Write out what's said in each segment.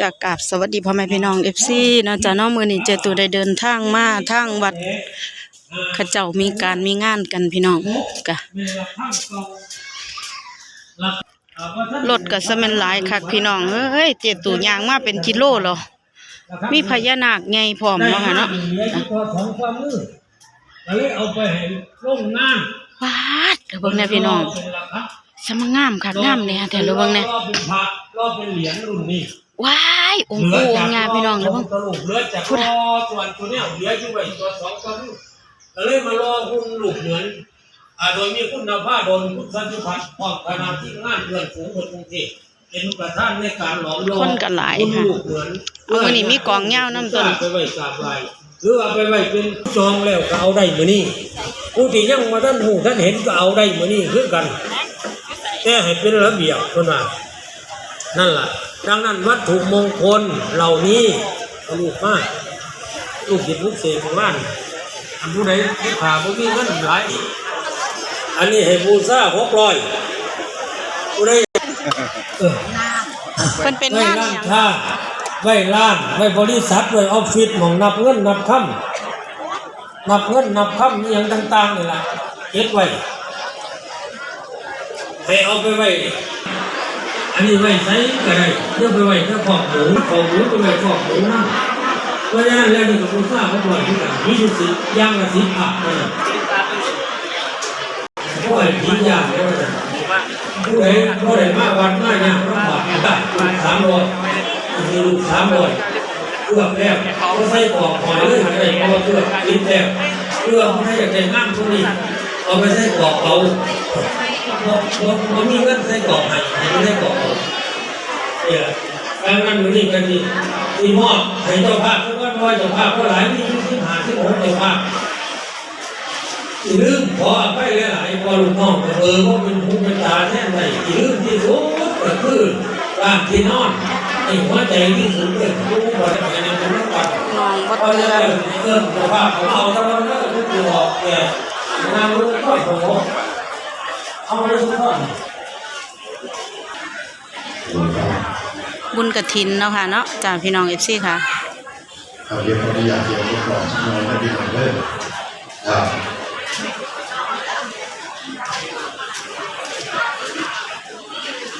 จากกราบสวัสดีพ่อแม่พี่น้องเอฟซีนะจ้ะน้องมือนี้เจตูได้เดินทางมาทางวัดขเจ้ามีการมีงานกันพี่น้องกะรถก็สมันหลายคักพี่น้องเฮ้ยเจตูยางมาเป็นกิโลหรอมีพญานาคไงพร้อมเนาะเนาะตัวสองความมือแล้วเลยเอาไปให้ลงน้ำวาดเดี๋ยวเบิ่งน่พี่น้องสมงามคักงามเนี่ยแต่เดี๋ยวเบิ่งแน่รอบเป็นพระรอบเป็นเหรียญรุ่นนี้ ว้ายองค์ปู่องค์งามพี่น้องเดี๋ยวเบิ่งตลกเหลือจากพูดอะรอส่วนตัวเนี้ยเหลืออยู่ไว้ตัวสองความมือแล้วเลยมารอหุ้นลูกเหมือนอ่าโดยมีคุณนภาโดนพุทธสันติพัฒน์พร้อมคณะที่งานเพื่อนฝูงคนกรุงเทพเป็นประธานในการหลอมรวมคนก็หลายคุณค่ะลูกเหมือนเอามื้อนี้มีกองเหย้าน้ำต้นไปไว้กราบไหว้หรือว่าไปไว้เป็นจองแล้วก็เอาได้มื้อนี้ผู้ที่ยังมาท่านหูท่านเห็นก็เอาได้มื้อนี้คือกันแต่ให้เป็นระเบียบเพิ่นว่านั่นล่ะ ดังนั้นวัตถุมงคลเหล่านี้เอาลูกมาลูกจิตลูกเสกของบ้านอันผู้ใดที่ขาบ่มีเงินหลายอันนี้ให้บูชา600ผู้ใดเออเพิ่นเป็นไว้งานร้าอินหยังค้าไว้ร้านไว้บริษัทไว้ออฟฟิศหมองนับเงินนับคำนับเงินนับคำอหย่างต่างๆนี่แหละเก็บไว้ให้เอาไปไว้ อันนี้ไว้ใช้ก็ได้เพื่อไปไว้เพื่อขอบหมูขอบหมูไปไว้ขอบหมูนั่นเพราะฉะนั้นแล้วนี่ก็ผู้ทราบเขาปล่อยที่กันมีทุกสิ่งอย่างละสิผักนั่นน่ะพราะไอ้ผีย่างนี้ว่าจะผู้ใดผู้ใดมาวัดมาเนี่ยพระบาทได้สามร้อยมีลูกสามร้อยเพื่อแก้ก็ใส่กรอกหอยเลยอะไรก็เพื่อลิ้นแก้เพื่อให้อยากได้งานพวกนี้เอาไปใส่กรอกเอา พอพอพอมีเงินใส่กรอกให้ไม่ใส่กรอกเอาเนี่ยการงานมือนี้กันนี่ที่มอบให้เจ้าภาพทุกคนร้อยเจ้าภาพก็หลายมีที่หาที่หกเจ้าภาพอีลืมขอไปหลายๆพอลูกน้องเออว่าเป็นหูเป็นตาแท้ไหนอีลืมที่สุดก็คือบ้านที่นอนไอ้หัวใจที่สุดเลยผู้บริหารในจังหวัดน้องบ่ก็เตืจะอนเริ่มสภาพของเอาทั้งนั้นเลยทุกตัวออกแก่งานรู้ก็โห บุญกฐินเนาะค่ะเนาะจ้าพี่น้องเอฟซีค่ะครับเรียนขออนุญาเรียนก่อนน้อยนะพี่น้องเด้อครับ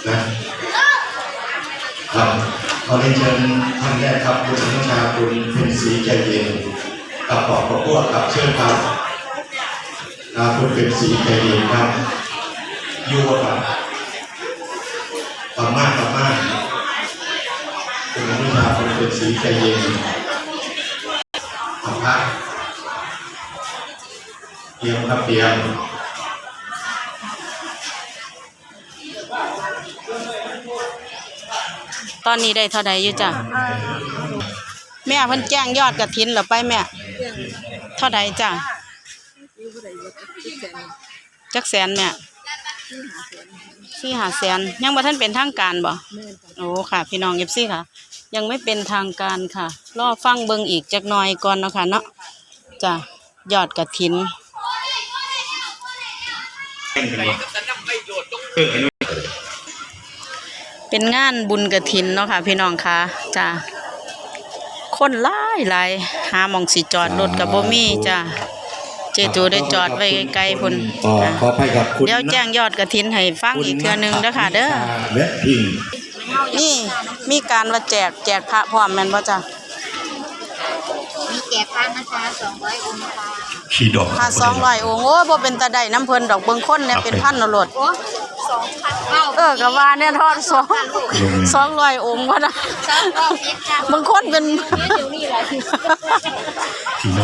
นะครับขอเรียนเชิญท่านแรกครับคุณนิชาคุณเพ็ญศรีใจเย็นกับปอกประพวกกับเชิญครับคุณเพ็ญศรีใจเย็นครับ อยู่กับกลับมากกลับมากคุณนิชาเพ็ญศรีใจเย็นของพระเตรียมครับเตรียมตอนนี้ได้เท่าใดอยู่จ้ะแม่เพิ่นแจ้งยอดกฐินหรือไปแม่ เท่าใดจ้ะจักแสนแม่ สี่หาแสนยังบ่ท่านเป็นทางการบ่โอ้ค่ะ พี่น้องเอฟซี่ค่ะ ยังไม่เป็นทางการค่ะ รอฟังเบิงอีกจักหน่อยก่อนเนาะค่ะเนาะจ้ะยอดกฐินเป็นงานบุญกระถินเนาะค่ะ พี่น้องค่ะจ้าคนหลายหลายหามองสิจอดรถกับบ่มีจ้า เจตูได้จอดไว้ไกลๆพุ่นอ๋อจ้ะขออภัยกับคุณเดี๋ยวแจ้งยอดกระถินให้ฟังอีกเทื่อหนึงเด้อค่ะ เด้อและพิงนี่มีการว่าแจกแจกพระพร้อมแม่นบ่จ้ามีแจกพระนะคะสองร้อยองค์ค่ะขี่ดอกพระ200องค์โอ้ยบ่เป็นตาได้น้ำเพิ่นดอกเบิ่งคนเนี่ยเป็นพันเนาะโลดโอ้ สองพันเก้าเออก็ว่าเนี่ยทอดสอง200องค์ว่านะสองรอบเอ็ดค่ะบางคนเป็นอยู่นี่แหละ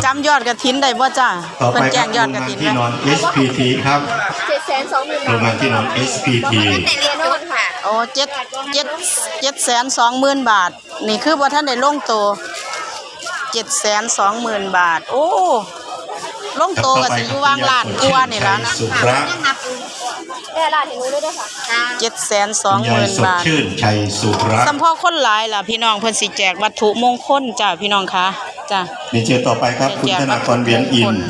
จำยอดกระถินได้บ่จ้าต่อเพิ่ไปนแจ้งยอดกระโรงงานถินที่ไว้นอน SPT ครับเจ็ดแสนสองหมื่นโรงงานที่นอน SPT แต่เรียนโน่นค่ะโอ้เจ็ดเจ็ดเจ็ดแสนสองหมื่นบาท นี่คือว่าท่านได้ลงโตเจ็ดแสนสองหมื่นบาท โอ้ลงโตกับสิอยู่วางลานกลัวานี่แล้วนะ สุระยังนับอยู่ แม่ลาดเห็นรู้ด้วยด้วยค่ะค่ะเจ็ดแสนสองคุณหยายมื่นสดบาทชื่นชัยสุระสัมพ่อคนหลายล่ะพี่น้องเพิ่นสิแจกวัตถุมงคลจ้ะพี่น้องคะจ้ะเรียนเชิญต่อไปครับ คุณธนากรเวียนอินทร์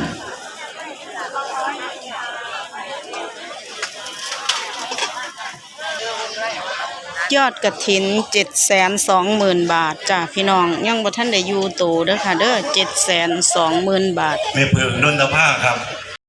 จยอดกระถินเจ็ดแสนสองหมื่นบาทจ้าพี่น้องยังบ่ท่านได้อยู่โตเด้อค่ะเด้อเจ็ดแสนสองหมื่นบาทแม่เพิงนนทภาครับ